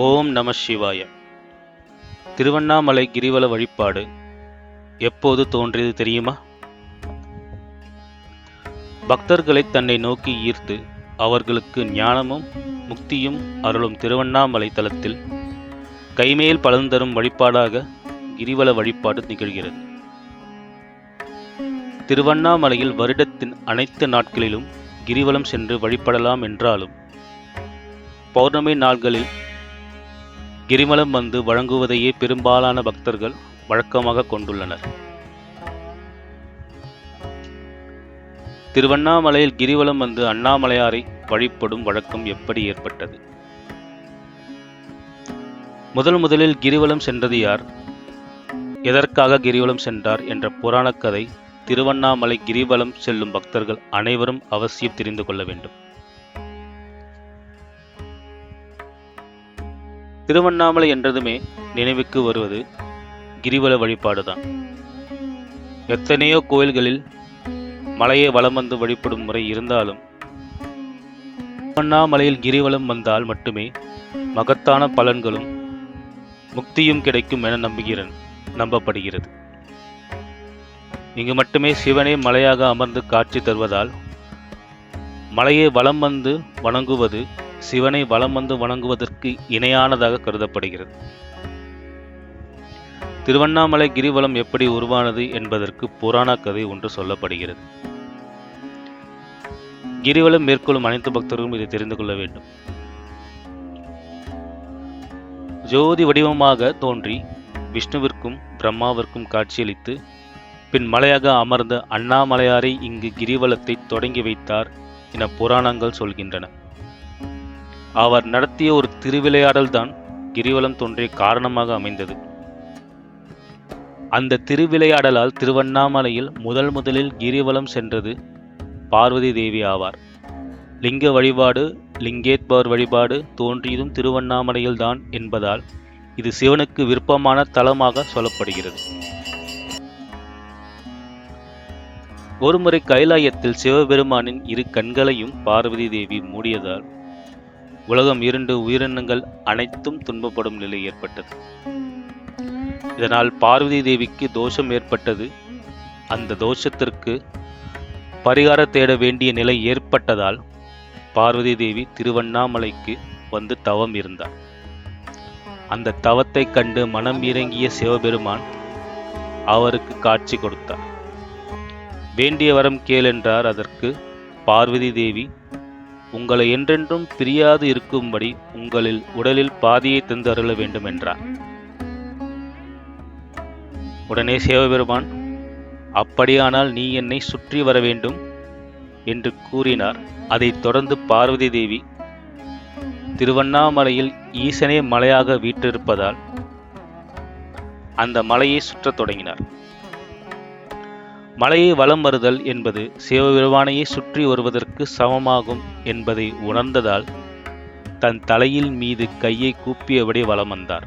ஓம் நம சிவாய. திருவண்ணாமலை கிரிவல வழிபாடு எப்போது தோன்றியது தெரியுமா? பக்தர்களை தன்னை நோக்கி ஈர்த்து அவர்களுக்கு ஞானமும் முக்தியும் அருளும் திருவண்ணாமலை தலத்தில் கைமேல் பலன் தரும் வழிபாடாக கிரிவல வழிபாடு நிகழ்கிறது. திருவண்ணாமலையில் வருடத்தின் அனைத்து நாட்களிலும் கிரிவலம் சென்று வழிபடலாம் என்றாலும் பௌர்ணமி நாள்களில் கிரிவலம் வந்து வழங்குவதையே பெரும்பாலான பக்தர்கள் வழக்கமாக கொண்டுள்ளனர். திருவண்ணாமலையில் கிரிவலம் வந்து அண்ணாமலையாரை வழிபடும் வழக்கம் எப்படி ஏற்பட்டது? முதல் முதலில் கிரிவலம் சென்றது யார்? எதற்காக கிரிவலம் சென்றார் என்ற புராணக்கதை திருவண்ணாமலை கிரிவலம் செல்லும் பக்தர்கள் அனைவரும் அவசியம் தெரிந்து கொள்ள வேண்டும். திருவண்ணாமலை என்றதுமே நினைவுக்கு வருவது கிரிவல வழிபாடுதான். எத்தனையோ கோயில்களில் மலையை வலம் வந்து வழிபடும் முறை இருந்தாலும் திருவண்ணாமலையில் கிரிவலம் வந்தால் மட்டுமே மகத்தான பலன்களும் முக்தியும் கிடைக்கும் என நம்புகிறேன் நம்பப்படுகிறது. இங்கு மட்டுமே சிவனே மலையாக அமர்ந்து காட்சி தருவதால் மலையை வலம் வந்து வணங்குவது சிவனை வலம் வந்து வணங்குவதற்கு இணையானதாக கருதப்படுகிறது. திருவண்ணாமலை கிரிவலம் எப்படி உருவானது என்பதற்கு புராண கதை ஒன்று சொல்லப்படுகிறது. கிரிவலம் மேற்கொள்ளும் அனைத்து பக்தர்களும் இதை தெரிந்து கொள்ள வேண்டும். ஜோதி வடிவமாக தோன்றி விஷ்ணுவிற்கும் பிரம்மாவிற்கும் காட்சியளித்து பின் மலையாக அமர்ந்த அண்ணாமலையாரை இங்கு கிரிவலத்தை தொடங்கி வைத்தார் என புராணங்கள் சொல்கின்றன. அவர் நடத்திய ஒரு திருவிளையாடல்தான் கிரிவலம் தோன்றிய காரணமாக அமைந்தது. அந்த திருவிளையாடலால் திருவண்ணாமலையில் முதல் முதலில் கிரிவலம் சென்றது பார்வதி தேவி ஆவார். லிங்க வழிபாடு லிங்கேத்பவர் வழிபாடு தோன்றியதும் திருவண்ணாமலையில்தான் என்பதால் இது சிவனுக்கு விருப்பமான தலமாக சொல்லப்படுகிறது. ஒருமுறை கைலாயத்தில் சிவபெருமானின் இரு கண்களையும் பார்வதி தேவி மூடியதால் உலகம் இரண்டு உயிரினங்கள் அனைத்தும் துன்பப்படும் நிலை ஏற்பட்டது. இதனால் பார்வதி தேவிக்கு தோஷம் ஏற்பட்டது. அந்த தோஷத்திற்கு பரிகார தேட வேண்டிய நிலை ஏற்பட்டதால் பார்வதி தேவி திருவண்ணாமலைக்கு வந்து தவம் இருந்தார். அந்த தவத்தை கண்டு மனம் இறங்கிய சிவபெருமான் அவருக்கு காட்சி கொடுத்தார். வேண்டிய வரம் கேள் என்றார். அதற்கு பார்வதி தேவி உங்களை என்றென்றும் பிரியாது இருக்கும்படி உங்களில் உடலில் பாதியை தந்து அருள வேண்டும் என்றார் உடனே சிவபெருமான் அப்படியானால் நீ என்னை சுற்றி வர வேண்டும் என்று கூறினார். அதைத் தொடர்ந்து பார்வதி தேவி திருவண்ணாமலையில் ஈசனே மலையாக வீற்றிருப்பதால் அந்த மலையை சுற்றத் தொடங்கினார். மலையை வலம் வருதல் என்பது சிவபெருமானையே சுற்றி வருவதற்கு சமமாகும் என்பதை உணர்ந்ததால் தன் தலையில் மீது கையை கூப்பியபடி வலம் வந்தார்.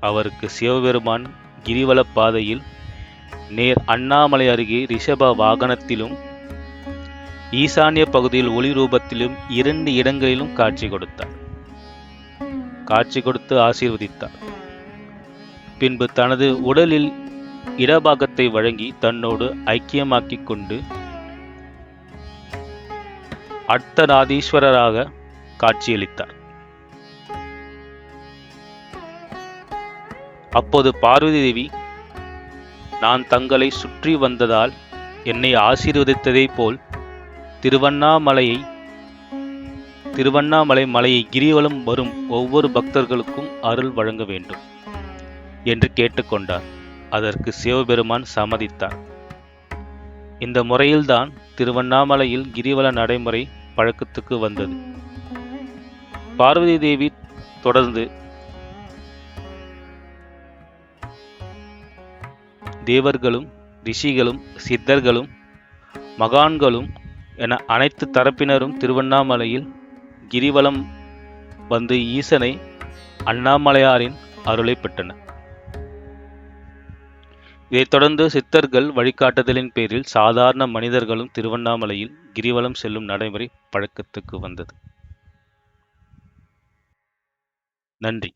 அவருக்கு சிவபெருமான் கிரிவலப் பாதையில் நேர் அண்ணாமலை அருகே ரிஷப வாகனத்திலும் ஈசான்ய பகுதியில் ஒளி ரூபத்திலும் இரண்டு இடங்களிலும் காட்சி கொடுத்தார். காட்சி கொடுத்து ஆசீர்வதித்தார். பின்பு தனது உடலில் இடபாகத்தை வழங்கி தன்னோடு ஐக்கியமாக்கிக் கொண்டு அர்த்தநாதீஸ்வரராக காட்சியளித்தார். அப்போது பார்வதி தேவி நான் தங்களை சுற்றி வந்ததால் என்னை ஆசீர்வதித்ததை போல் திருவண்ணாமலையை திருவண்ணாமலை மலையை கிரிவலம் வரும் ஒவ்வொரு பக்தர்களுக்கும் அருள் வழங்க வேண்டும் என்று கேட்டுக்கொண்டார் அதற்கு சிவபெருமான் சம்மதித்தார். இந்த முறையில்தான் திருவண்ணாமலையில் கிரிவல நடைமுறை பழக்கத்துக்கு வந்தது. பார்வதி தேவி தொடர்ந்து தேவர்களும் ரிஷிகளும் சித்தர்களும் மகான்களும் என அனைத்து தரப்பினரும் திருவண்ணாமலையில் கிரிவலம் வந்து ஈசனை அண்ணாமலையாரின் அருளை பெற்றனர். இதைத் தொடர்ந்து சித்தர்கள் வழிகாட்டுதலின் பேரில் சாதாரண மனிதர்களும் திருவண்ணாமலையில் கிரிவலம் செல்லும் நடைமுறை பழக்கத்துக்கு வந்தது. நன்றி.